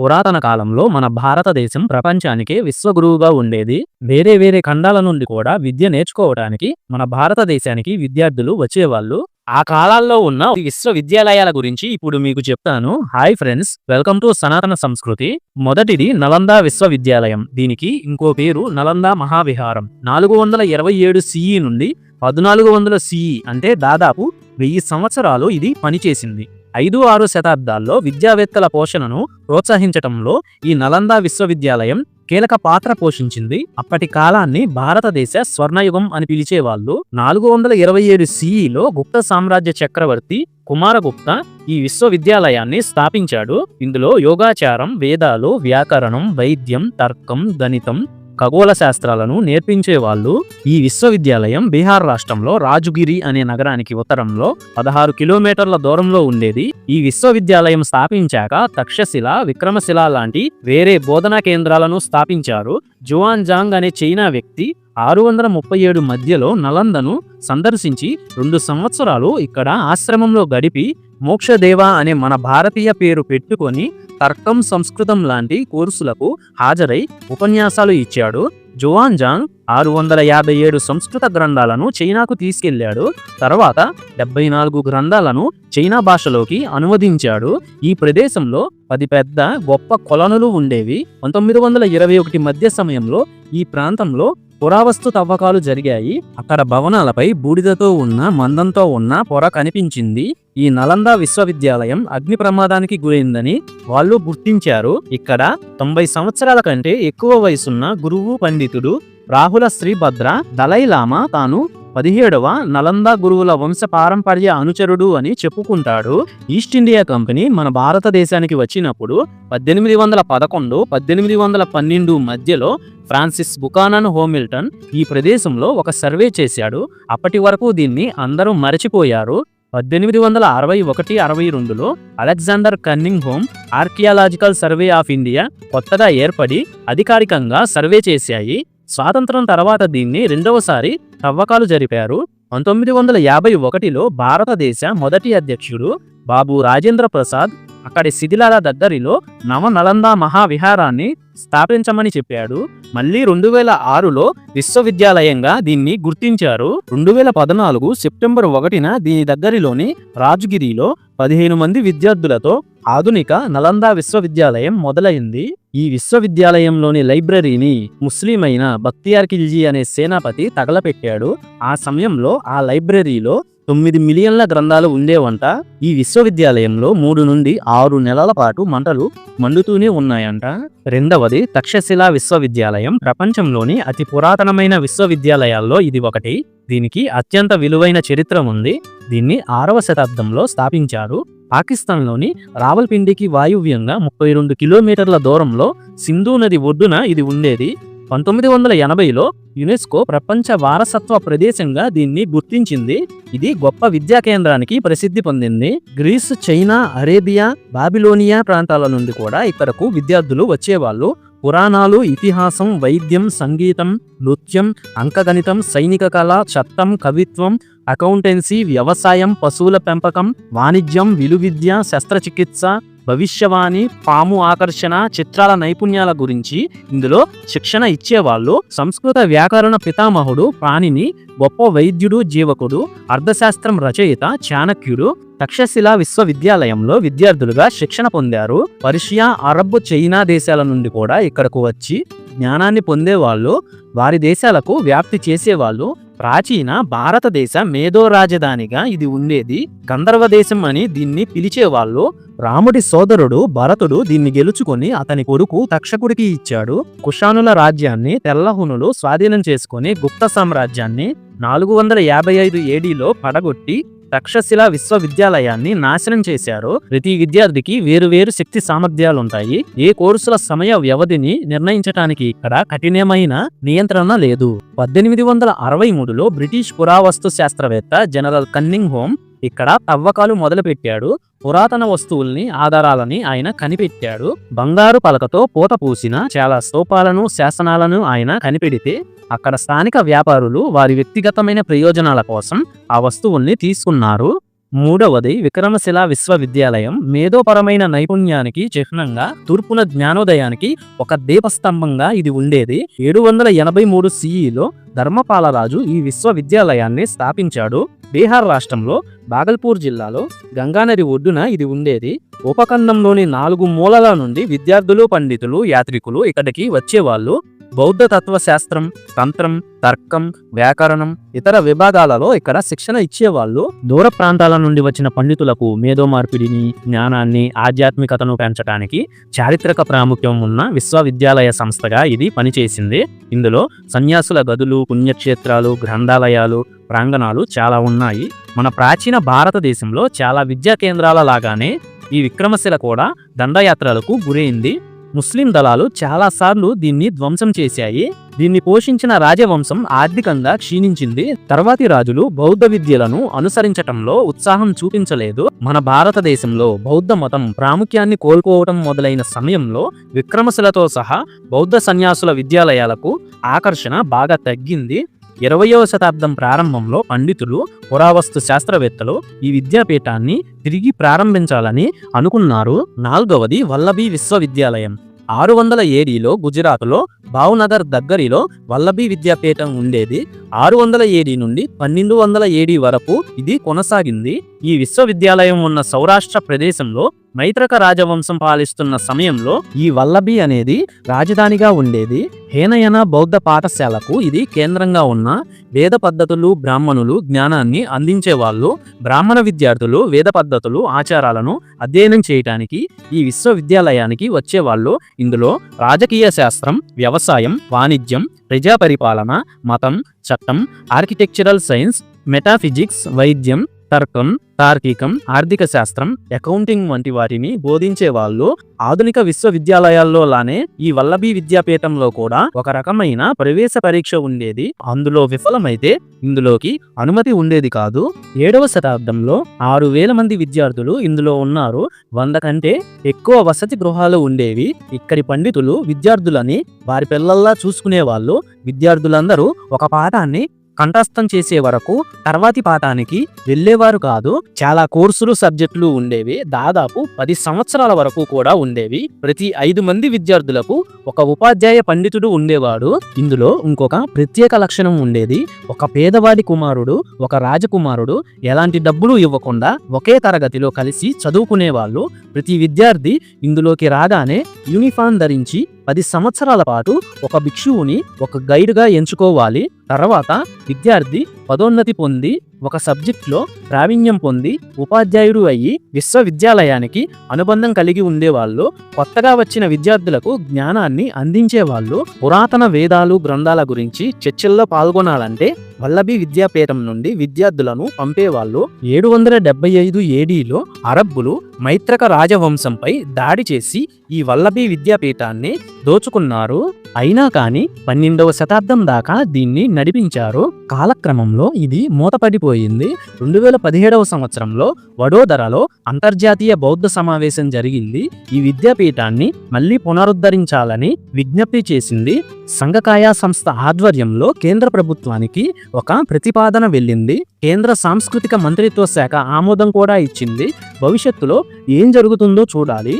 పురాతన కాలంలో మన భారతదేశం ప్రపంచానికే విశ్వగురువుగా ఉండేది. వేరే వేరే ఖండాల నుండి కూడా విద్య నేర్చుకోవడానికి మన భారతదేశానికి విద్యార్థులు వచ్చేవాళ్ళు. ఆ కాలాల్లో ఉన్న విశ్వవిద్యాలయాల గురించి ఇప్పుడు మీకు చెప్తాను. హాయ్ ఫ్రెండ్స్ వెల్కమ్ టు సనాతన సంస్కృతి. మొదటిది నలందా విశ్వవిద్యాలయం. దీనికి ఇంకో పేరు నలందా మహావిహారం. నాలుగు వందల ఇరవై ఏడు సిఈ నుండి పద్నాలుగు వందల సిఈ అంటే దాదాపు వెయ్యి సంవత్సరాలు ఇది పనిచేసింది. ఐదు ఆరు శతాబ్దాల్లో విద్యావేత్తల పోషణను ప్రోత్సహించటంలో ఈ నలందా విశ్వవిద్యాలయం కీలక పాత్ర పోషించింది. అప్పటి కాలాన్ని భారతదేశ స్వర్ణయుగం అని పిలిచేవాళ్ళు నాలుగు వందల ఇరవై ఏడు సిఈలో గుప్త సామ్రాజ్య చక్రవర్తి కుమారగుప్త ఈ విశ్వవిద్యాలయాన్ని స్థాపించాడు. ఇందులో యోగాచారం వేదాలు వ్యాకరణం వైద్యం తర్కం గణితం ఖగోళ శాస్త్రాలను నేర్పించే వాళ్ళు ఈ విశ్వవిద్యాలయం బీహార్ రాష్ట్రంలో రాజుగిరి అనే నగరానికి ఉత్తరంలో పదహారు కిలోమీటర్ల దూరంలో ఉండేది. ఈ విశ్వవిద్యాలయం స్థాపించాక తక్షశిల విక్రమశిల లాంటి వేరే బోధనా కేంద్రాలను స్థాపించారు. జువాన్ జాంగ్ అనే చైనా వ్యక్తి ఆరు వందల ముప్పై ఏడు మధ్యలో నలందను సందర్శించి రెండు సంవత్సరాలు ఇక్కడ ఆశ్రమంలో గడిపి మోక్షదేవ అనే మన భారతీయ పేరు పెట్టుకొని తర్కం సంస్కృతం లాంటి కోర్సులకు హాజరై ఉపన్యాసాలు ఇచ్చాడు. జువాన్ జాంగ్ ఆరు వందల యాభై ఏడు సంస్కృత గ్రంథాలను చైనాకు తీసుకెళ్ళాడు తర్వాత డెబ్బై నాలుగు గ్రంథాలను చైనా భాషలోకి అనువదించాడు. ఈ ప్రదేశంలో పది పెద్ద గొప్ప కొలనులు ఉండేవి. పంతొమ్మిది వందల ఇరవై ఒకటి మధ్య సమయంలో ఈ ప్రాంతంలో పురావస్తు తవ్వకాలు జరిగాయి. అక్కడ భవనాలపై బూడిదతో ఉన్న మందంతో ఉన్న పొర కనిపించింది. ఈ నలంద విశ్వవిద్యాలయం అగ్ని ప్రమాదానికి గురైందని వాళ్ళు గుర్తించారు. ఇక్కడ తొంభై సంవత్సరాల కంటే ఎక్కువ వయసున్న గురువు పండితుడు రాహుల శ్రీభద్ర దలైలామా తాను పదిహేడవ నలంద గురువుల వంశ పారంపర్య అనుచరుడు అని చెప్పుకుంటాడు. ఈస్ట్ ఇండియా కంపెనీ మన భారతదేశానికి వచ్చినప్పుడు పద్దెనిమిది వందల పదకొండు పద్దెనిమిది వందల పన్నెండు మధ్యలో ఫ్రాన్సిస్ బుకానన్ హోమిల్టన్ ఈ ప్రదేశంలో ఒక సర్వే చేశాడు. అప్పటి వరకు దీన్ని అందరూ మరచిపోయారు. పద్దెనిమిది వందల అరవై ఒకటి అరవై రెండులో Alexander Cunningham archaeological survey of India కొత్తగా ఏర్పడి అధికారికంగా సర్వే చేశాయి. స్వాతంత్రం తర్వాత దీన్ని రెండవసారి తవ్వకాలు జరిపారు. పంతొమ్మిది వందల యాభై ఒకటిలో భారతదేశ మొదటి అధ్యక్షుడు బాబు రాజేంద్ర ప్రసాద్ అక్కడి శిథిలాల దగ్గరిలో నవనలంద మహావిహారాన్ని స్థాపించమని చెప్పాడు. మళ్ళీ రెండు వేల ఆరులో విశ్వవిద్యాలయంగా దీన్ని గుర్తించారు. రెండు వేల పద్నాలుగు సెప్టెంబర్ ఒకటిన దీని దగ్గరిలోని రాజగిరిలో పదిహేను మంది విద్యార్థులతో ఆధునిక నలంద విశ్వవిద్యాలయం మొదలైంది. ఈ విశ్వవిద్యాలయంలోని లైబ్రరీని ముస్లిమైన బక్తియార్ ఖిల్జీ అనే సేనాపతి తగలపెట్టాడు. ఆ సమయంలో ఆ లైబ్రరీలో తొమ్మిది మిలియన్ల గ్రంథాలు ఉండేవంట. ఈ విశ్వవిద్యాలయంలో మూడు నుండి ఆరు నెలల పాటు మంటలు మండుతూనే ఉన్నాయంట. రెండవది తక్షశిలా విశ్వవిద్యాలయం ప్రపంచంలోని అతి పురాతనమైన విశ్వవిద్యాలయాల్లో ఇది ఒకటి. దీనికి అత్యంత విలువైన చరిత్ర ఉంది. దీన్ని ఆరవ శతాబ్దంలో స్థాపించారు. పాకిస్తాన్లోని రావల్పిండికి వాయువ్యంగా ముప్పై రెండు కిలోమీటర్ల దూరంలో సింధు నది ఒడ్డున ఇది ఉండేది. పంతొమ్మిది వందల ఎనభైలో యునెస్కో ప్రపంచ వారసత్వ ప్రదేశంగా దీన్ని గుర్తించింది. ఇది గొప్ప విద్యా కేంద్రానికి ప్రసిద్ధి పొందింది. గ్రీస్ చైనా అరేబియా బాబిలోనియా ప్రాంతాల నుండి కూడా ఇక్కడకు విద్యార్థులు వచ్చేవాళ్ళు. పురాణాలు ఇతిహాసం వైద్యం సంగీతం నృత్యం అంకగణితం సైనిక కళ చట్టం కవిత్వం అకౌంటెన్సీ వ్యవసాయం పశువుల పెంపకం వాణిజ్యం విలువిద్య శస్త్రచికిత్స భవిష్యవాణి పాము ఆకర్షణ చిత్రాల నైపుణ్యాల గురించి ఇందులో శిక్షణ ఇచ్చేవాళ్ళు సంస్కృత వ్యాకరణ పితామహుడు పాణిని గొప్ప వైద్యుడు జీవకుడు అర్థశాస్త్రం రచయిత చాణక్యుడు తక్షశిల విశ్వవిద్యాలయంలో విద్యార్థులుగా శిక్షణ పొందారు. పర్షియా అరబ్ చైనా దేశాల నుండి కూడా ఇక్కడకు వచ్చి జ్ఞానాన్ని పొందేవాళ్ళు. వారి దేశాలకు వ్యాప్తి చేసేవాళ్ళు. ప్రాచీన భారతదేశ మేధో రాజధానిగా ఇది ఉండేది. గంధర్వదేశం అని దీన్ని పిలిచేవాళ్ళు. రాముడి సోదరుడు భరతుడు దీన్ని గెలుచుకొని అతని కొడుకు తక్షకుడికి ఇచ్చాడు. కుషానుల రాజ్యాన్ని తెల్లహునులు స్వాధీనం చేసుకుని గుప్త సామ్రాజ్యాన్ని నాలుగు వందల యాభై ఐదు ఏడీలో పడగొట్టి తక్షశిల విశ్వవిద్యాలయాన్ని నాశనం చేశారు. ప్రతి విద్యార్థికి వేరువేరు శక్తి సామర్థ్యాలుంటాయి. ఏ కోర్సుల సమయ వ్యవధిని నిర్ణయించడానికి ఇక్కడ కఠినమైన నియంత్రణ లేదు. పద్దెనిమిది వందల అరవై మూడులో బ్రిటిష్ పురావస్తు శాస్త్రవేత్త జనరల్ కన్నింగ్ హోమ్ ఇక్కడ తవ్వకాలు మొదలుపెట్టాడు పురాతన వస్తువుల్ని ఆధారాలని ఆయన కనిపెట్టాడు. బంగారు పలకతో పూత పూసిన చాలా స్తూపాలను శాసనాలను ఆయన కనిపెడితే అక్కడ స్థానిక వ్యాపారులు వారి వ్యక్తిగతమైన ప్రయోజనాల కోసం ఆ వస్తువుల్ని తీసుకున్నారు. మూడవది విక్రమశిల విశ్వవిద్యాలయం మేధోపరమైన నైపుణ్యానికి చిహ్నంగా తూర్పున జ్ఞానోదయానికి ఒక దీపస్తంభంగా ఇది ఉండేది. ఏడు వందల ఎనభై మూడు సిఈలో ధర్మపాలరాజు ఈ విశ్వవిద్యాలయాన్ని స్థాపించాడు. బీహార్ రాష్ట్రంలో బాగల్పూర్ జిల్లాలో గంగానది ఒడ్డున ఇది ఉండేది. ఉపఖండంలోని నాలుగు మూలల నుండి విద్యార్థులు పండితులు యాత్రికులు ఇక్కడికి వచ్చేవాళ్ళు. బౌద్ధ తత్వశాస్త్రం తంత్రం తర్కం వ్యాకరణం ఇతర విభాగాలలో ఇక్కడ శిక్షణ ఇచ్చేవాళ్ళు దూర ప్రాంతాల నుండి వచ్చిన పండితులకు మేధో మార్పిడిని జ్ఞానాన్ని ఆధ్యాత్మికతను పెంచడానికి చారిత్రక ప్రాముఖ్యం ఉన్న విశ్వవిద్యాలయ సంస్థగా ఇది పనిచేసింది. ఇందులో సన్యాసుల గదులు పుణ్యక్షేత్రాలు గ్రంథాలయాలు ప్రాంగణాలు చాలా ఉన్నాయి. మన ప్రాచీన భారతదేశంలో చాలా విద్యా కేంద్రాల లాగానే ఈ విక్రమశిల కూడా దండయాత్రలకు గురైంది. ముస్లిం దళాలు చాలాసార్లు దీన్ని ధ్వంసం చేశాయి. దీన్ని పోషించిన రాజవంశం ఆర్థికంగా క్షీణించింది. తర్వాతి రాజులు బౌద్ధ విద్యలను అనుసరించటంలో ఉత్సాహం చూపించలేదు. మన భారతదేశంలో బౌద్ధ మతం ప్రాముఖ్యాన్ని కోల్పోవటం మొదలైన సమయంలో విక్రమశిలతో సహా బౌద్ధ సన్యాసుల విద్యాలయాలకు ఆకర్షణ బాగా తగ్గింది. ఇరవయవ శతాబ్దం ప్రారంభంలో పండితులు పురావస్తు శాస్త్రవేత్తలు ఈ విద్యాపీఠాన్ని తిరిగి ప్రారంభించాలని అనుకున్నారు. నాలుగవది వల్లభీ విశ్వవిద్యాలయం. ఆరు వందల ఏడీలో గుజరాత్లో భావనగర్ దగ్గరిలో వల్లభీ విద్యాపీఠం ఉండేది. ఆరు వందల ఏడి నుండి పన్నెండు వందల ఏడి వరకు ఇది కొనసాగింది. ఈ విశ్వవిద్యాలయం ఉన్న సౌరాష్ట్ర ప్రదేశంలో మైత్రక రాజవంశం పాలిస్తున్న సమయంలో ఈ వల్లభి అనేది రాజధానిగా ఉండేది. హేనయన బౌద్ధ పాఠశాలకు ఇది కేంద్రంగా ఉన్న వేద పద్ధతులు బ్రాహ్మణులు జ్ఞానాన్ని అందించేవాళ్ళు బ్రాహ్మణ విద్యార్థులు వేద పద్ధతులు ఆచారాలను అధ్యయనం చేయటానికి ఈ విశ్వవిద్యాలయానికి వచ్చేవాళ్ళు ఇందులో రాజకీయ శాస్త్రం వ్యవసాయం వాణిజ్యం ప్రజా పరిపాలన మతం చట్టం ఆర్కిటెక్చరల్ సైన్స్ మెటాఫిజిక్స్ వైద్యం తర్కం తార్కికం ఆర్థిక శాస్త్రం అకౌంటింగ్ వంటి వాటిని బోధించే వాళ్ళు ఆధునిక విశ్వవిద్యాలయాల్లో లానే ఈ వల్లభీ విద్యాపీఠంలో కూడా ఒక రకమైన ప్రవేశ పరీక్ష ఉండేది. అందులో విఫలమైతే ఇందులోకి అనుమతి ఉండేది కాదు. ఏడవ శతాబ్దంలో ఆరు వేల మంది విద్యార్థులు ఇందులో ఉన్నారు. వంద కంటే ఎక్కువ వసతి గృహాలు ఉండేవి. ఇక్కడి పండితులు విద్యార్థులని వారి పిల్లల్లా చూసుకునేవాళ్ళు విద్యార్థులందరూ ఒక పాఠాన్ని కంఠస్థం చేసే వరకు తర్వాతి పాఠానికి వెళ్ళేవారు కాదు. చాలా కోర్సులు సబ్జెక్టులు ఉండేవి. దాదాపు పది సంవత్సరాల వరకు కూడా ఉండేవి. ప్రతి ఐదు మంది విద్యార్థులకు ఒక ఉపాధ్యాయ పండితుడు ఉండేవాడు. ఇందులో ఇంకొక ప్రత్యేక లక్షణం ఉండేది. ఒక పేదవాడి కుమారుడు ఒక రాజకుమారుడు ఎలాంటి డబ్బులు ఇవ్వకుండా ఒకే తరగతిలో కలిసి చదువుకునేవాళ్ళు. ప్రతి విద్యార్థి ఇందులోకి రాగానే యూనిఫామ్ ధరించి పది సంవత్సరాల పాటు ఒక భిక్షువుని ఒక గైడ్గా ఎంచుకోవాలి. తర్వాత విద్యార్థి పదోన్నతి పొంది ఒక సబ్జెక్ట్లో ప్రావీణ్యం పొంది ఉపాధ్యాయుడు అయ్యి విశ్వవిద్యాలయానికి అనుబంధం కలిగి ఉండేవాళ్ళు కొత్తగా వచ్చిన విద్యార్థులకు జ్ఞానాన్ని అందించేవాళ్ళు పురాతన వేదాలు గ్రంథాల గురించి చర్చల్లో పాల్గొనాలంటే వల్లభి విద్యాపీఠం నుండి విద్యార్థులను పంపేవాళ్ళు. ఏడు వందల డెబ్బై ఐదు ఏడీలో అరబ్బులు మైత్రక రాజవంశంపై దాడి చేసి ఈ వల్లభి విద్యాపీఠాన్ని దోచుకున్నారు. అయినా కానీ పన్నెండవ శతాబ్దం దాకా దీన్ని నడిపించారు. కాలక్రమంలో ఇది మూతపడిపోయింది. రెండు వేల పదిహేడవ సంవత్సరంలో వడోదరలో అంతర్జాతీయ బౌద్ధ సమావేశం జరిగింది. ఈ విద్యాపీఠాన్ని మళ్ళీ పునరుద్ధరించాలని విజ్ఞప్తి చేసింది. సంఘకాయ సంస్థ ఆధ్వర్యంలో కేంద్ర ప్రభుత్వానికి ఒక ప్రతిపాదన వెళ్ళింది. కేంద్ర సాంస్కృతిక మంత్రిత్వ శాఖ ఆమోదం కూడా ఇచ్చింది. భవిష్యత్తులో ఏం జరుగుతుందో చూడాలి.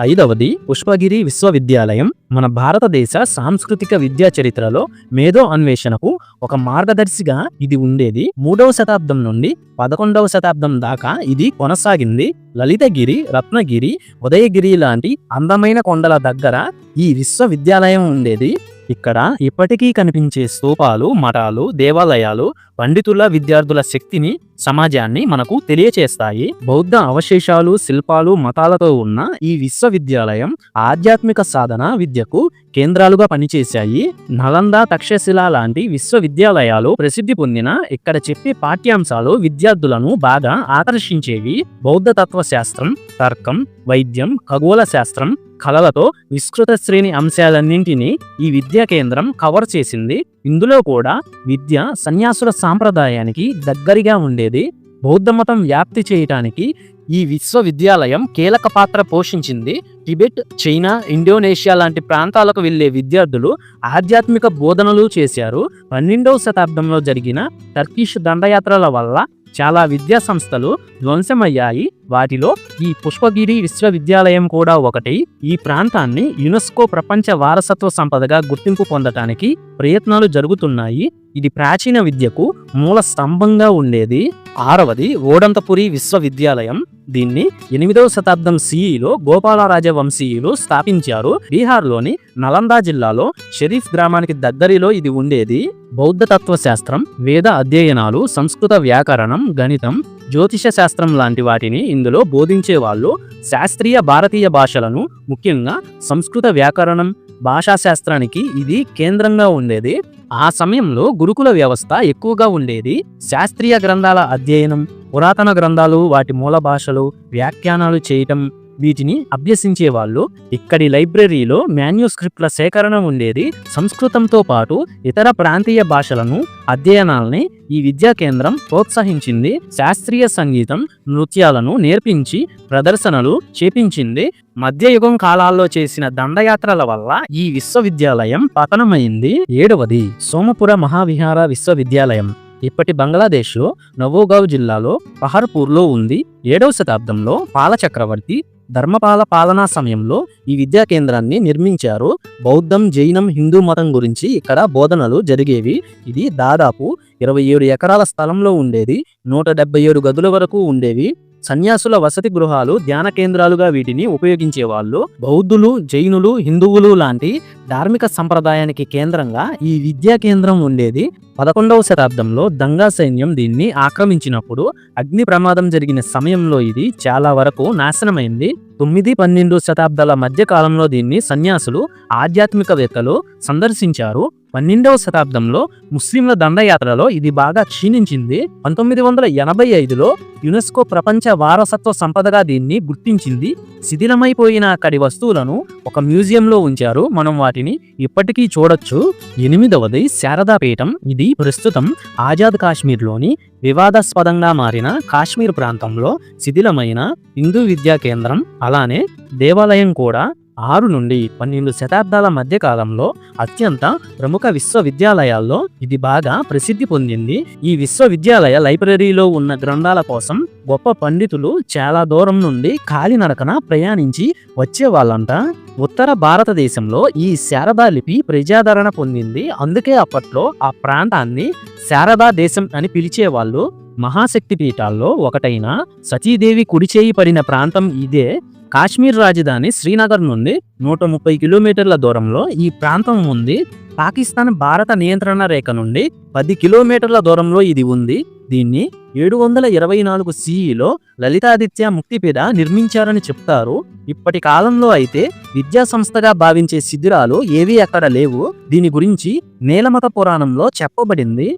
ఐదవది పుష్పగిరి విశ్వవిద్యాలయం. మన భారతదేశ సాంస్కృతిక విద్యా చరిత్రలో మేధో అన్వేషణకు ఒక మార్గదర్శిగా ఇది ఉండేది. మూడవ శతాబ్దం నుండి పదకొండవ శతాబ్దం దాకా ఇది కొనసాగింది. లలితగిరి రత్నగిరి ఉదయగిరి లాంటి అందమైన కొండల దగ్గర ఈ విశ్వవిద్యాలయం ఉండేది. ఇక్కడ ఇప్పటికీ కనిపించే స్తూపాలు మఠాలు దేవాలయాలు పండితుల విద్యార్థుల శక్తిని సమాజాన్ని మనకు తెలియచేస్తాయి. బౌద్ధ అవశేషాలు శిల్పాలు మతాలతో ఉన్న ఈ విశ్వవిద్యాలయం ఆధ్యాత్మిక సాధన విద్యకు కేంద్రాలుగా పనిచేశాయి. నలంద తక్షశిల లాంటి విశ్వవిద్యాలయాలు ప్రసిద్ధి పొందిన ఇక్కడ చెప్పే పాఠ్యాంశాలు విద్యార్థులను బాగా ఆకర్షించేవి బౌద్ధ తత్వశాస్త్రం తర్కం వైద్యం ఖగోళ శాస్త్రం కళలతో విస్తృత శ్రేణి అంశాలన్నింటినీ ఈ విద్యా కేంద్రం కవర్ చేసింది. ఇందులో కూడా విద్య సన్యాసుల సాంప్రదాయానికి దగ్గరగా ఉండేది. బౌద్ధమతం వ్యాప్తి చేయటానికి ఈ విశ్వవిద్యాలయం కీలక పాత్ర పోషించింది. టిబెట్ చైనా ఇండోనేషియా లాంటి ప్రాంతాలకు వెళ్ళే విద్యార్థులు ఆధ్యాత్మిక బోధనలు చేశారు. పన్నెండవ శతాబ్దంలో జరిగిన టర్కిష్ దండయాత్రల వల్ల చాలా విద్యా సంస్థలు ధ్వంసమయ్యాయి. వాటిలో ఈ పుష్పగిరి విశ్వవిద్యాలయం కూడా ఒకటి. ఈ ప్రాంతాన్ని యునెస్కో ప్రపంచ వారసత్వ సంపదగా గుర్తింపు పొందటానికి ప్రయత్నాలు జరుగుతున్నాయి. ఇది ప్రాచీన విద్యకు మూల స్తంభంగా ఉండేది. ఆరవది ఓడంతపురి విశ్వవిద్యాలయం. దీన్ని ఎనిమిదవ శతాబ్దం సిఈలో గోపాలరాజ వంశీయులు స్థాపించారు. బీహార్లోని నలందా జిల్లాలో షరీఫ్ గ్రామానికి దగ్గరిలో ఇది ఉండేది. బౌద్ధ తత్వ శాస్త్రం వేద అధ్యయనాలు సంస్కృత వ్యాకరణం గణితం జ్యోతిష శాస్త్రం లాంటి వాటిని ఇందులో బోధించే వాళ్ళు శాస్త్రీయ భారతీయ భాషలను ముఖ్యంగా సంస్కృత వ్యాకరణం భాషా శాస్త్రానికి ఇది కేంద్రంగా ఉండేది. ఆ సమయంలో గురుకుల వ్యవస్థ ఎక్కువగా ఉండేది. శాస్త్రీయ గ్రంథాల అధ్యయనం పురాతన గ్రంథాలు వాటి మూల భాషలు వ్యాఖ్యానాలు చేయటం వీటిని అభ్యసించే వాళ్ళు ఇక్కడి లైబ్రరీలో మాన్యూస్క్రిప్ట్ల సేకరణ ఉండేది. సంస్కృతంతో పాటు ఇతర ప్రాంతీయ భాషలను అధ్యయనాల్ని ఈ విద్యా కేంద్రం ప్రోత్సహించింది. శాస్త్రీయ సంగీతం నృత్యాలను నేర్పించి ప్రదర్శనలు చేపించింది. మధ్యయుగం కాలాల్లో చేసిన దండయాత్రల వల్ల ఈ విశ్వవిద్యాలయం పతనమైంది. ఏడవది సోమపుర మహావిహార విశ్వవిద్యాలయం. ఇప్పటి బంగ్లాదేశ్లో నవోగావ్ జిల్లాలో పహర్పూర్లో ఉంది. ఏడవ శతాబ్దంలో పాలచక్రవర్తి ధర్మపాల పాలనా సమయంలో ఈ విద్యా కేంద్రాన్ని నిర్మించారు. బౌద్ధం జైనం హిందూ మతం గురించి ఇక్కడ బోధనలు జరిగేవి. ఇది దాదాపు ఇరవై ఏడు ఎకరాల స్థలంలో ఉండేది. నూట డెబ్బై ఏడు గదుల వరకు ఉండేవి. సన్యాసుల వసతి గృహాలు ధ్యాన కేంద్రాలుగా వీటిని ఉపయోగించేవాళ్ళు. బౌద్ధులు జైనులు హిందువులు లాంటి ధార్మిక సంప్రదాయానికి కేంద్రంగా ఈ విద్యా కేంద్రం ఉండేది. పదకొండవ శతాబ్దంలో దంగా సైన్యం దీన్ని ఆక్రమించినప్పుడు అగ్ని ప్రమాదం జరిగిన సమయంలో ఇది చాలా వరకు నాశనమైంది. తొమ్మిది పన్నెండు శతాబ్దాల మధ్య కాలంలో దీన్ని సన్యాసులు ఆధ్యాత్మికవేత్తలు సందర్శించారు. పన్నెండవ శతాబ్దంలో ముస్లింల దండయాత్రలో ఇది బాగా క్షీణించింది. పంతొమ్మిది వందల ఎనభై ఐదులో యునెస్కో ప్రపంచ వారసత్వ సంపదగా దీన్ని గుర్తించింది. శిథిలమైపోయిన అక్కడి వస్తువులను ఒక మ్యూజియంలో ఉంచారు. మనం వాటిని ఇప్పటికీ చూడొచ్చు. ఎనిమిదవది శారదాపీఠం ఇది ప్రస్తుతం ఆజాద్ కాశ్మీర్లోని వివాదాస్పదంగా మారిన కాశ్మీర్ ప్రాంతంలో శిథిలమైన హిందూ విద్యా కేంద్రం అలానే దేవాలయం కూడా ఆరు నుండి పన్నెండు శతాబ్దాల మధ్యకాలంలో అత్యంత ప్రముఖ విశ్వవిద్యాలయాల్లో ఇది బాగా ప్రసిద్ధి పొందింది. ఈ విశ్వవిద్యాలయ లైబ్రరీలో ఉన్న గ్రంథాల కోసం గొప్ప పండితులు చాలా దూరం నుండి కాలినడకన ప్రయాణించి వచ్చే వాళ్ళంట ఉత్తర భారతదేశంలో ఈ శారదా లిపి ప్రజాదరణ పొందింది. అందుకే అప్పట్లో ఆ ప్రాంతాన్ని శారదా దేశం అని పిలిచేవాళ్ళు. మహాశక్తి పీఠాల్లో ఒకటైన సతీదేవి కుడిచేయి పడిన ప్రాంతం ఇదే. కాశ్మీర్ రాజధాని శ్రీనగర్ నుండి నూట ముప్పై కిలోమీటర్ల దూరంలో ఈ ప్రాంతం ఉంది. పాకిస్తాన్ భారత నియంత్రణ రేఖ నుండి పది కిలోమీటర్ల దూరంలో ఇది ఉంది. దీన్ని ఏడు వందల ఇరవై నాలుగు సిఈలో లలితాదిత్య ముక్తిపీఠ నిర్మించారని చెప్తారు. ఇప్పటి కాలంలో అయితే విద్యా సంస్థగా భావించే శిథిరాలు ఏవీ అక్కడ లేవు. దీని గురించి నీలమత పురాణంలో చెప్పబడింది.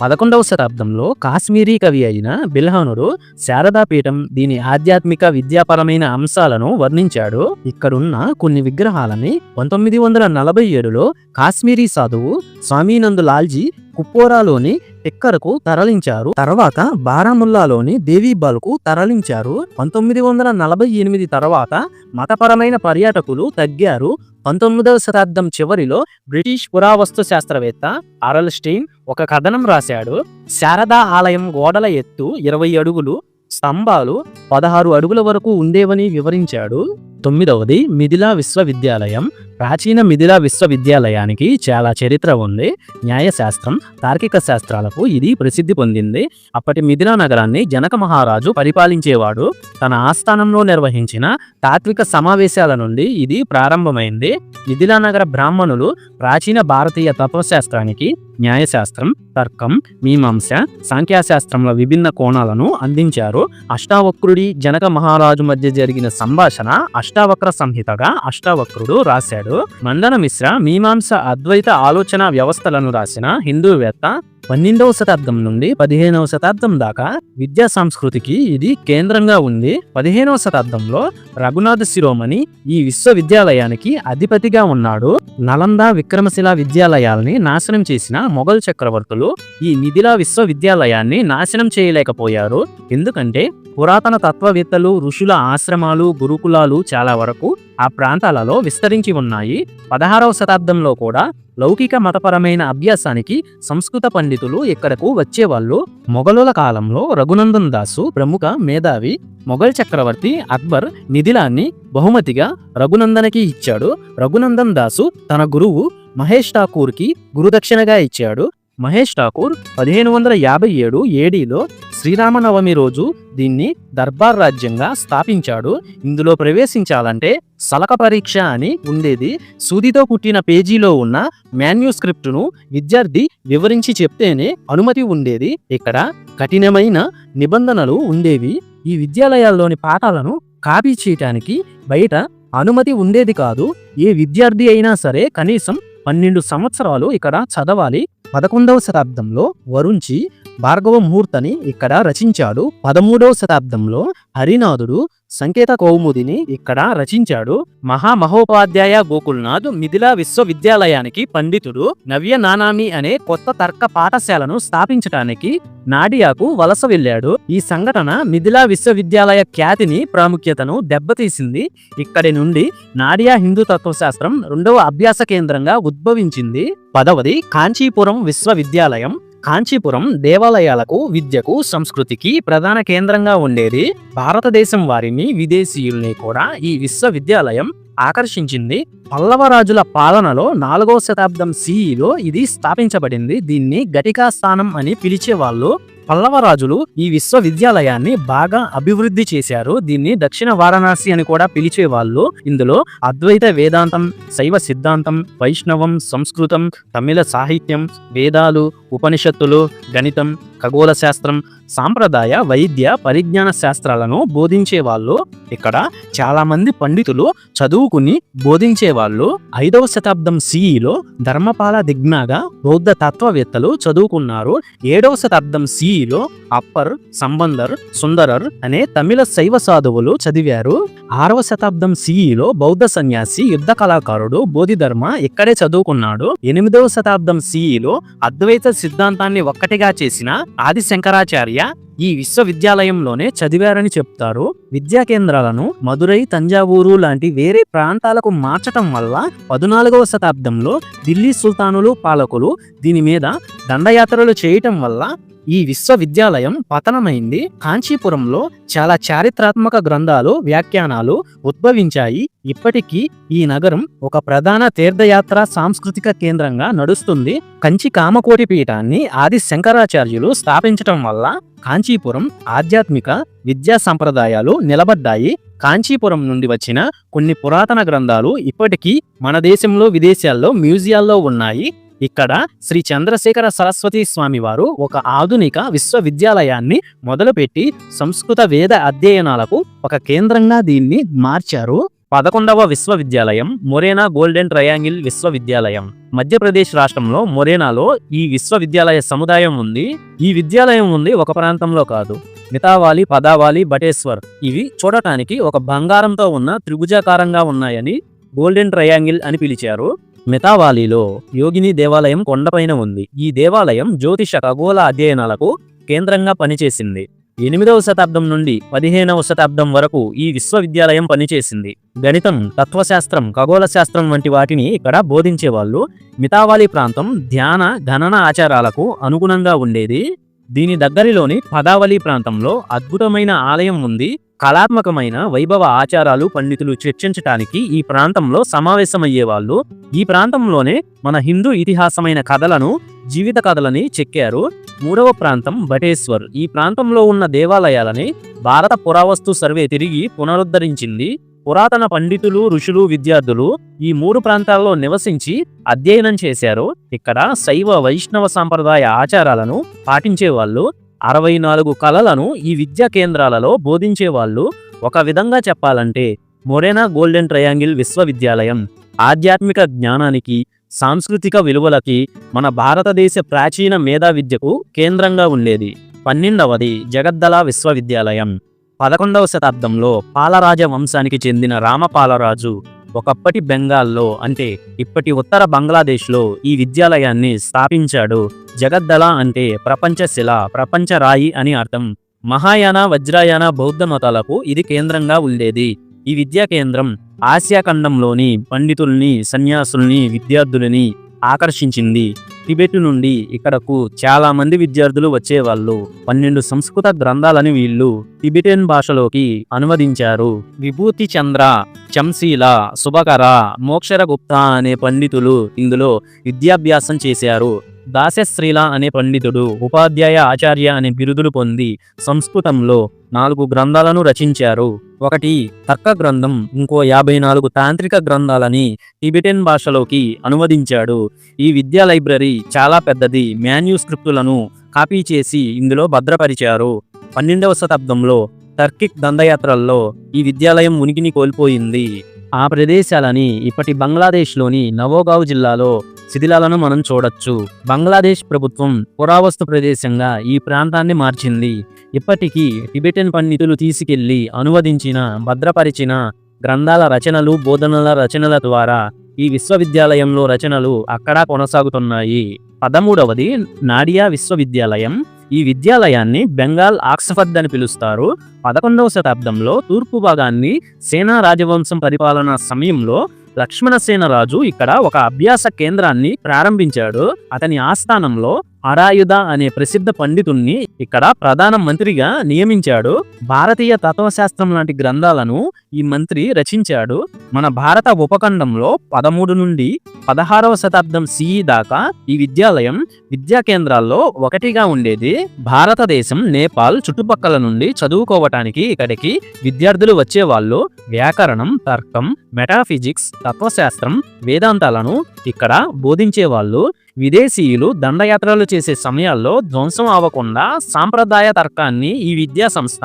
పదకొండవ శతాబ్దంలో కాశ్మీరీ కవి అయిన బిల్హానుడు శారదాపీఠం దీని ఆధ్యాత్మిక విద్యాపరమైన అంశాలను వర్ణించాడు. ఇక్కడున్న కొన్ని విగ్రహాలని పంతొమ్మిది వందల నలభై ఏడులో కాశ్మీరీ సాధువు స్వామీనందు లాల్జీ కుప్పోరాలోని టిక్కరకు తరలించారు? తర్వాత బారాముల్లాలోని దేవీబాల్కు తరలించారు. పంతొమ్మిది వందల నలభై ఎనిమిది తర్వాత మతపరమైన పర్యాటకులు తగ్గారు. పంతొమ్మిదవ శతాబ్దం చివరిలో బ్రిటిష్ పురావస్తు శాస్త్రవేత్త అరల్ స్టీన్ ఒక కథనం రాశాడు. శారదా ఆలయం గోడల ఎత్తు ఇరవై అడుగులు స్తంభాలు పదహారు అడుగుల వరకు ఉండేవని వివరించాడు. తొమ్మిదవది మిథిలా విశ్వవిద్యాలయం. ప్రాచీన మిథిలా విశ్వవిద్యాలయానికి చాలా చరిత్ర ఉంది. న్యాయశాస్త్రం తార్కిక శాస్త్రాలకు ఇది ప్రసిద్ధి పొందింది. అప్పటి మిథిలా నగరాన్ని జనక మహారాజు పరిపాలించేవాడు. తన ఆస్థానంలో నిర్వహించిన తాత్విక సమావేశాల నుండి ఇది ప్రారంభమైంది. మిథిలా నగర బ్రాహ్మణులు ప్రాచీన భారతీయ తత్వశాస్త్రానికి న్యాయశాస్త్రం తర్కం మీమాంస సాంఖ్యాశాస్త్రంలో విభిన్న కోణాలను అందించారు. అష్టావక్రుడి జనక మహారాజు మధ్య జరిగిన సంభాషణ అష్టావక్ర సంహితగా అష్టావక్రుడు రాశాడు. మందన మిశ్ర మీమాంస అద్వైత ఆలోచన వ్యవస్థలను రాసిన హిందూవేత్త పన్నెండవ శతాబ్దం నుండి పదిహేనవ శతాబ్దం దాకా విద్యా సంస్కృతికి ఇది కేంద్రంగా ఉంది. పదిహేనవ శతాబ్దంలో రఘునాథ శిరోమణి ఈ విశ్వవిద్యాలయానికి అధిపతిగా ఉన్నాడు. నలంద విక్రమశిల విద్యాలయాల్ని నాశనం చేసిన మొఘల్ చక్రవర్తులు ఈ మిథిలా విశ్వవిద్యాలయాన్ని నాశనం చేయలేకపోయారు. ఎందుకంటే పురాతన తత్వవేత్తలు ఋషుల ఆశ్రమాలు గురుకులాలు చాలా వరకు ఆ ప్రాంతాలలో విస్తరించి ఉన్నాయి. పదహారవ శతాబ్దంలో కూడా లౌకిక మతపరమైన అభ్యాసానికి సంస్కృత పండితులు ఇక్కడకు వచ్చేవాళ్ళు? మొఘలుల కాలంలో రఘునందన్ దాసు ప్రముఖ మేధావి మొఘల్ చక్రవర్తి అక్బర్ నిధిలాన్ని బహుమతిగా రఘునందనకి ఇచ్చాడు. రఘునందన్ దాసు తన గురువు మహేష్ ఠాకూర్కి గురుదక్షిణగా ఇచ్చాడు. మహేష్ ఠాకూర్ పదిహేను వందల యాభై ఏడు ఏడీలో శ్రీరామనవమి రోజు దీన్ని దర్బార్ రాజ్యంగా స్థాపించాడు. ఇందులో ప్రవేశించాలంటే సలక పరీక్ష అని ఉండేది. సూదితో పుట్టిన పేజీలో ఉన్న మాన్యుస్క్రిప్టును విద్యార్థి వివరించి చెప్తేనే అనుమతి ఉండేది. ఇక్కడ కఠినమైన నిబంధనలు ఉండేవి. ఈ విద్యాలయాల్లోని పాఠాలను కాపీ చేయటానికి బయట అనుమతి ఉండేది కాదు. ఏ విద్యార్థి అయినా సరే కనీసం పన్నెండు సంవత్సరాలు ఇక్కడ చదవాలి. పదకొండవ శతాబ్దంలో వరుంచి భార్గవ ముహూర్తని ఇక్కడ రచించాడు. పదమూడవ శతాబ్దంలో హరినాథుడు సంకేత కౌముదిని ఇక్కడ రచించాడు. మహామహోపాధ్యాయ గోకుల్నాథ్ మిథిలా విశ్వవిద్యాలయానికి పండితుడు నవ్య నానామి అనే కొత్త తర్క పాఠశాలను స్థాపించటానికి నాడియాకు వలస వెళ్ళాడు. ఈ సంఘటన మిథిలా విశ్వవిద్యాలయ ఖ్యాతిని ప్రాముఖ్యతను దెబ్బతీసింది. ఇక్కడి నుండి నాడియా హిందూ తత్వశాస్త్రం రెండవ అభ్యాస కేంద్రంగా ఉద్భవించింది. పదవది కాంచీపురం విశ్వవిద్యాలయం. కాంచీపురం దేవాలయాలకు విద్యకు సంస్కృతికి ప్రధాన కేంద్రంగా ఉండేది. భారతదేశం వారిని విదేశీయుల్ని కూడా ఈ విశ్వవిద్యాలయం ఆకర్షించింది. పల్లవ రాజుల పాలనలో నాలుగవ శతాబ్దం సిఈలో ఇది స్థాపించబడింది. దీన్ని గటికా స్థానం అని పిలిచేవాళ్ళు పల్లవ రాజులు ఈ విశ్వవిద్యాలయాన్ని బాగా అభివృద్ధి చేశారు. దీన్ని దక్షిణ వారణాసి అని కూడా పిలిచేవాళ్ళు ఇందులో అద్వైత వేదాంతం శైవ సిద్ధాంతం వైష్ణవం సంస్కృతం తమిళ సాహిత్యం వేదాలు ఉపనిషత్తులు గణితం ఖగోళ శాస్త్రం సాంప్రదాయ వైద్య పరిజ్ఞాన శాస్త్రాలను బోధించేవాళ్ళు ఇక్కడ చాలామంది పండితులు చదువుకుని బోధించేవాళ్ళు. ఐదవ శతాబ్దం సిఈలో ధర్మపాల దిగ్నాగా బౌద్ధ తత్వవేత్తలు చదువుకున్నారు. ఏడవ శతాబ్దం సిఈలో అప్పర్ సంబందర్ సుందరర్ అనే తమిళ శైవ సాధువులు చదివారు. ఆరవ శతాబ్దం సిఈలో బౌద్ధ సన్యాసి యుద్ధ కళాకారుడు బోధిధర్మ ఇక్కడే చదువుకున్నాడు. ఎనిమిదవ శతాబ్దం సిఈలో అద్వైత సిద్ధాంతాన్ని ఒక్కటిగా చేసిన ఆది శంకరాచార్య ఈ విశ్వవిద్యాలయంలోనే చదివారని చెప్తారు. విద్యా కేంద్రాలను మదురై తంజావూరు లాంటి వేరే ప్రాంతాలకు మార్చటం వల్ల పద్నాలుగవ శతాబ్దంలో ఢిల్లీ సుల్తానులు పాలకులు దీని మీద దండయాత్రలు చేయటం వల్ల ఈ విశ్వవిద్యాలయం పతనమైంది. కాంచీపురంలో చాలా చారిత్రాత్మక గ్రంథాలు వ్యాఖ్యానాలు ఉద్భవించాయి. ఇప్పటికీ ఈ నగరం ఒక ప్రధాన తీర్థయాత్ర సాంస్కృతిక కేంద్రంగా నడుస్తుంది. కంచి కామకోటి పీఠాన్ని ఆది శంకరాచార్యులు స్థాపించటం వల్ల కాంచీపురం ఆధ్యాత్మిక విద్యా సంప్రదాయాలు నిలబడ్డాయి. కాంచీపురం నుండి వచ్చిన కొన్ని పురాతన గ్రంథాలు ఇప్పటికీ మన దేశంలో విదేశాల్లో మ్యూజియాల్లో ఉన్నాయి. ఇక్కడ శ్రీ చంద్రశేఖర సరస్వతి స్వామి వారు ఒక ఆధునిక విశ్వవిద్యాలయాన్ని మొదలుపెట్టి సంస్కృత వేద అధ్యయనాలకు ఒక కేంద్రంగా దీన్ని మార్చారు. పదకొండవ విశ్వవిద్యాలయం మొరేనా గోల్డెన్ ట్రయాంగిల్ విశ్వవిద్యాలయం. మధ్యప్రదేశ్ రాష్ట్రంలో మొరేనాలో ఈ విశ్వవిద్యాలయ సముదాయం ఉంది. ఈ విద్యాలయం ఉంది ఒక ప్రాంతంలో కాదు. మితావాలి పదావాలి బటేశ్వర్ ఇవి చూడటానికి ఒక బంగారంతో ఉన్న త్రిభుజాకారంగా ఉన్నాయని గోల్డెన్ ట్రయాంగిల్ అని పిలిచారు. మితావాలీలో యోగిని దేవాలయం కొండపైన ఉంది. ఈ దేవాలయం జ్యోతిష ఖగోళ అధ్యయనాలకు కేంద్రంగా పనిచేసింది. ఎనిమిదవ శతాబ్దం నుండి పదిహేనవ శతాబ్దం వరకు ఈ విశ్వవిద్యాలయం పనిచేసింది. గణితం తత్వశాస్త్రం ఖగోళ శాస్త్రం వంటి వాటిని ఇక్కడ బోధించేవాళ్ళు మితావాలి ప్రాంతం ధ్యాన గణన ఆచారాలకు అనుగుణంగా ఉండేది. దీని దగ్గరిలోని పదావళి ప్రాంతంలో అద్భుతమైన ఆలయం ఉంది. కళాత్మకమైన వైభవ ఆచారాలు పండితులు చర్చించటానికి ఈ ప్రాంతంలో సమావేశమయ్యేవాళ్ళు ఈ ప్రాంతంలోనే మన హిందూ ఇతిహాసమైన కథలను జీవిత కథలని చెక్కారు. మూడవ ప్రాంతం బటేశ్వర్. ఈ ప్రాంతంలో ఉన్న దేవాలయాలని భారత పురావస్తు సర్వే తిరిగి పునరుద్ధరించింది. పురాతన పండితులు ఋషులు విద్యార్థులు ఈ మూడు ప్రాంతాల్లో నివసించి అధ్యయనం చేశారు. ఇక్కడ శైవ వైష్ణవ సాంప్రదాయ ఆచారాలను పాటించేవాళ్ళు. అరవై నాలుగు కళలను ఈ విద్యా కేంద్రాలలో బోధించేవాళ్ళు ఒక విధంగా చెప్పాలంటే మొరేనా గోల్డెన్ ట్రయాంగిల్ విశ్వవిద్యాలయం ఆధ్యాత్మిక జ్ఞానానికి సాంస్కృతిక విలువలకి మన భారతదేశ ప్రాచీన మేధా విద్యకు కేంద్రంగా ఉండేది. పన్నెండవది జగద్దల విశ్వవిద్యాలయం. పదకొండవ శతాబ్దంలో పాలరాజ వంశానికి చెందిన రామపాలరాజు ఒకప్పటి బెంగాల్లో అంటే ఇప్పటి ఉత్తర బంగ్లాదేశ్లో ఈ విద్యాలయాన్ని స్థాపించాడు జగద్దళ అంటే ప్రపంచ శిల ప్రపంచ రాయి అని అర్థం. మహాయాన వజ్రాయాన బౌద్ధ మతాలకు ఇది కేంద్రంగా ఉండేది. ఈ విద్యా కేంద్రం ఆసియా ఖండంలోని పండితుల్ని సన్యాసుల్ని విద్యార్థులని ఆకర్షించింది. టిబెట్ నుండి ఇక్కడకు చాలా మంది విద్యార్థులు వచ్చేవాళ్ళు. పన్నెండు సంస్కృత గ్రంథాలని వీళ్ళు టిబెటియన్ భాషలోకి అనువదించారు. విభూతి చంద్ర చంశీల శుభకర మోక్షర గుప్తా అనే పండితులు ఇందులో విద్యాభ్యాసం చేశారు. దాసశ్రీల అనే పండితుడు ఉపాధ్యాయ ఆచార్య అనే బిరుదులు పొంది సంస్కృతంలో నాలుగు గ్రంథాలను రచించారు. ఒకటి తర్క గ్రంథం ఇంకో యాభై నాలుగు తాంత్రిక గ్రంథాలని టిబెటన్ భాషలోకి అనువదించాడు. ఈ విద్యా లైబ్రరీ చాలా పెద్దది మాన్యూస్క్రిప్టులను కాపీ చేసి ఇందులో భద్రపరిచారు. పన్నెండవ శతాబ్దంలో టర్కిక్ దండయాత్రల్లో ఈ విద్యాలయం ఉనికిని కోల్పోయింది. ఆ ప్రదేశాలని ఇప్పటి బంగ్లాదేశ్లోని నవోగావ్ జిల్లాలో శిథిలాలను మనం చూడొచ్చు. బంగ్లాదేశ్ ప్రభుత్వం పురావస్తు ప్రదేశంగా ఈ ప్రాంతాన్ని మార్చింది. ఇప్పటికీ టిబెటన్ పండితులు తీసుకెళ్ళి అనువదించిన భద్రపరిచిన గ్రంథాల రచనలు బోధనల రచనల ద్వారా ఈ విశ్వవిద్యాలయంలో రచనలు అక్కడా కొనసాగుతున్నాయి. పదమూడవది నాడియా విశ్వవిద్యాలయం. ఈ విద్యాలయాన్ని బెంగాల్ ఆక్స్ఫర్డ్ అని పిలుస్తారు. పదకొండవ శతాబ్దంలో తూర్పు భాగాన్ని సేనా రాజవంశం పరిపాలన సమయంలో లక్ష్మణసేన రాజు ఇక్కడ ఒక అభ్యాస కేంద్రాన్ని ప్రారంభించాడు. అతని ఆస్థానంలో అరాయుధ అనే ప్రసిద్ధ పండితుణ్ణి ఇక్కడ ప్రధాన మంత్రిగా నియమించాడు. భారతీయ తత్వశాస్త్రం లాంటి గ్రంథాలను ఈ మంత్రి రచించాడు. మన భారత ఉపఖండంలో పదమూడు నుండి పదహారవ శతాబ్దం సిఈ దాకా ఈ విద్యాలయం విద్యా కేంద్రాల్లో ఒకటిగా ఉండేది. భారతదేశం నేపాల్ చుట్టుపక్కల నుండి చదువుకోవటానికి ఇక్కడికి విద్యార్థులు వచ్చేవాళ్ళు. వ్యాకరణం తర్కం మెటాఫిజిక్స్ తత్వశాస్త్రం వేదాంతాలను ఇక్కడ బోధించేవాళ్ళు. విదేశీయులు దండయాత్రలు చేసే సమయాల్లో ధ్వంసం అవ్వకుండా సాంప్రదాయ తర్కాన్ని ఈ విద్యా సంస్థ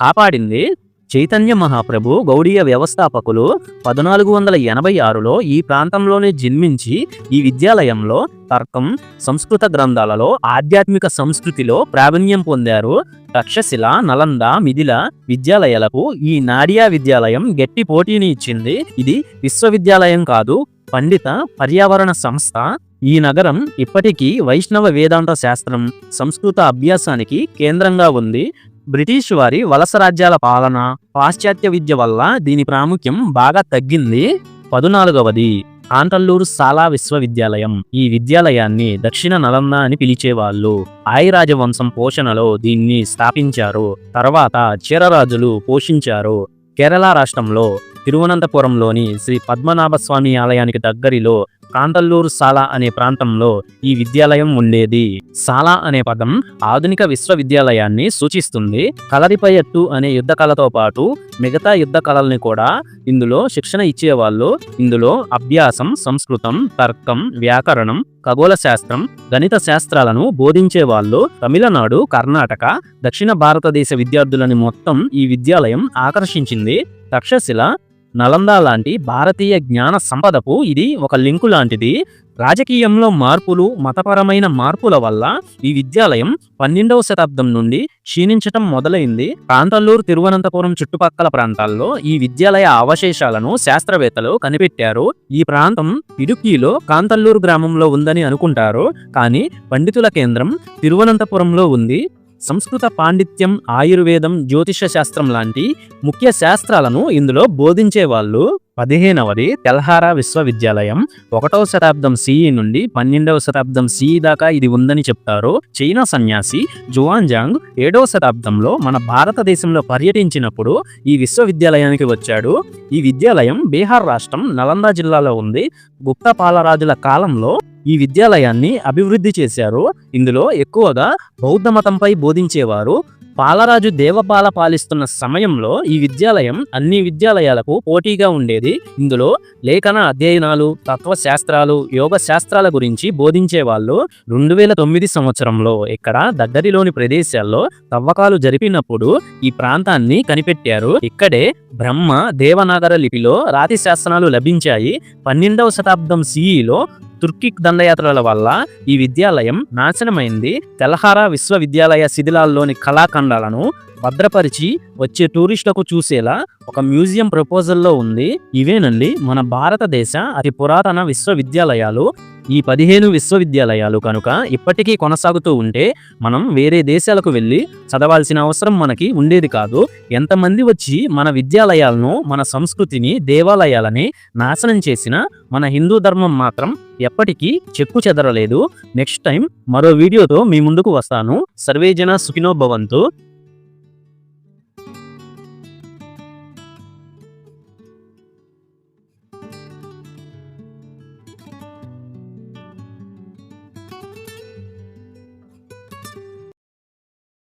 కాపాడింది. చైతన్య మహాప్రభు గౌడీయ వ్యవస్థాపకులు పద్నాలుగు వందల ఎనభై ఆరులో ఈ ప్రాంతంలోనే జన్మించి ఈ విద్యాలయంలో తర్కం సంస్కృత గ్రంథాలలో ఆధ్యాత్మిక సంస్కృతిలో ప్రావీణ్యం పొందారు. తక్షశిల నలంద మిథిల విద్యాలయాలకు ఈ నాడియా విద్యాలయం గట్టి పోటీని ఇచ్చింది. ఇది విశ్వవిద్యాలయం కాదు పండిత పర్యావరణ సంస్థ ఈ నగరం ఇప్పటికీ వైష్ణవ వేదాంత శాస్త్రం సంస్కృత అభ్యాసానికి కేంద్రంగా ఉంది. బ్రిటిష్ వారి వలస రాజ్యాల పాలన పాశ్చాత్య విద్య వల్ల దీని ప్రాముఖ్యం బాగా తగ్గింది. పదునాలుగవది ఆంటల్లూరు సాలా విశ్వవిద్యాలయం. ఈ విద్యాలయాన్ని దక్షిణ నలంద అని పిలిచేవాళ్ళు. ఆయిరాజవంశం పోషణలో దీన్ని స్థాపించారు. తర్వాత చీరరాజులు పోషించారు. కేరళ రాష్ట్రంలో తిరువనంతపురంలోని శ్రీ పద్మనాభ స్వామి ఆలయానికి దగ్గరిలో కాంతల్లూరు సాలా అనే ప్రాంతంలో ఈ విద్యాలయం ఉండేది. సాలా అనే పదం ఆధునిక విశ్వవిద్యాలయాన్ని సూచిస్తుంది. కలరిపయట్టు అనే యుద్ధ కళతో పాటు మిగతా యుద్ధ కళల్ని కూడా ఇందులో శిక్షణ ఇచ్చేవాళ్ళు. ఇందులో అభ్యాసం సంస్కృతం తర్కం వ్యాకరణం ఖగోళ శాస్త్రం గణిత శాస్త్రాలను బోధించేవాళ్ళు. తమిళనాడు కర్ణాటక దక్షిణ భారతదేశ విద్యార్థులని మొత్తం ఈ విద్యాలయం ఆకర్షించింది. తక్షశిల నలంద లాంటి భారతీయ జ్ఞాన సంపదకు ఇది ఒక లింకు లాంటిది. రాజకీయంలో మార్పులు మతపరమైన మార్పుల వల్ల ఈ విద్యాలయం పన్నెండవ శతాబ్దం నుండి క్షీణించటం మొదలైంది. కాంతల్లూరు తిరువనంతపురం చుట్టుపక్కల ప్రాంతాల్లో ఈ విద్యాలయ అవశేషాలను శాస్త్రవేత్తలు కనిపెట్టారు. ఈ ప్రాంతం ఇడుక్కిలో కాంతల్లూరు గ్రామంలో ఉందని అనుకుంటారు. కానీ పండితుల కేంద్రం తిరువనంతపురంలో ఉంది. సంస్కృత పాండిత్యం ఆయుర్వేదం జ్యోతిష శాస్త్రం లాంటి ముఖ్య శాస్త్రాలను ఇందులో బోధించేవాళ్ళు పదిహేనవది తెల్హారా విశ్వవిద్యాలయం ఒకటవ శతాబ్దం సిఈ నుండి పన్నెండవ శతాబ్దం సిఈ దాకా ఇది ఉందని చెప్తారు. చైనా సన్యాసి జువాన్జాంగ్ ఏడవ శతాబ్దంలో మన భారతదేశంలో పర్యటించినప్పుడు ఈ విశ్వవిద్యాలయానికి వచ్చాడు. ఈ విద్యాలయం బీహార్ రాష్ట్రం నలంద జిల్లాలో ఉంది. గుప్త పాలరాజుల కాలంలో ఈ విద్యాలయాన్ని అభివృద్ధి చేశారు. ఇందులో ఎక్కువగా బౌద్ధ మతంపై బోధించేవారు. పాలరాజు దేవపాల పాలిస్తున్న సమయంలో ఈ విద్యాలయం అన్ని విద్యాలయాలకు పోటీగా ఉండేది. ఇందులో లేఖన అధ్యయనాలు తత్వశాస్త్రాలు యోగ శాస్త్రాల గురించి బోధించేవాళ్ళు రెండు వేల తొమ్మిది సంవత్సరంలో ఇక్కడ దగ్గరిలోని ప్రదేశాల్లో తవ్వకాలు జరిపినప్పుడు ఈ ప్రాంతాన్ని కనిపెట్టారు. ఇక్కడే బ్రహ్మ దేవనాగర లిపిలో రాతి శాసనాలు లభించాయి. పన్నెండవ శతాబ్దం సిఈలో తుర్కిక్ దండయాత్రల వల్ల ఈ విద్యాలయం నాశనమైంది. తెలహారా విశ్వవిద్యాలయ శిథిలాల్లోని కళాఖండాలను భద్రపరిచి వచ్చే టూరిస్టులకు చూసేలా ఒక మ్యూజియం ప్రపోజల్లో ఉంది. ఇవేనండి మన భారతదేశ అతి పురాతన విశ్వవిద్యాలయాలు ఈ పదిహేను విశ్వవిద్యాలయాలు కనుక ఇప్పటికీ కొనసాగుతూ ఉంటే మనం వేరే దేశాలకు వెళ్ళి చదవాల్సిన అవసరం మనకి ఉండేది కాదు. ఎంతమంది వచ్చి మన విద్యాలయాలను మన సంస్కృతిని దేవాలయాలని నాశనం చేసిన మన హిందూ ధర్మం మాత్రం ఎప్పటికీ చెక్కు చెదరలేదు. నెక్స్ట్ టైం మరో వీడియోతో మీ ముందుకు వస్తాను. సర్వేజన సుఖినో భవంతు.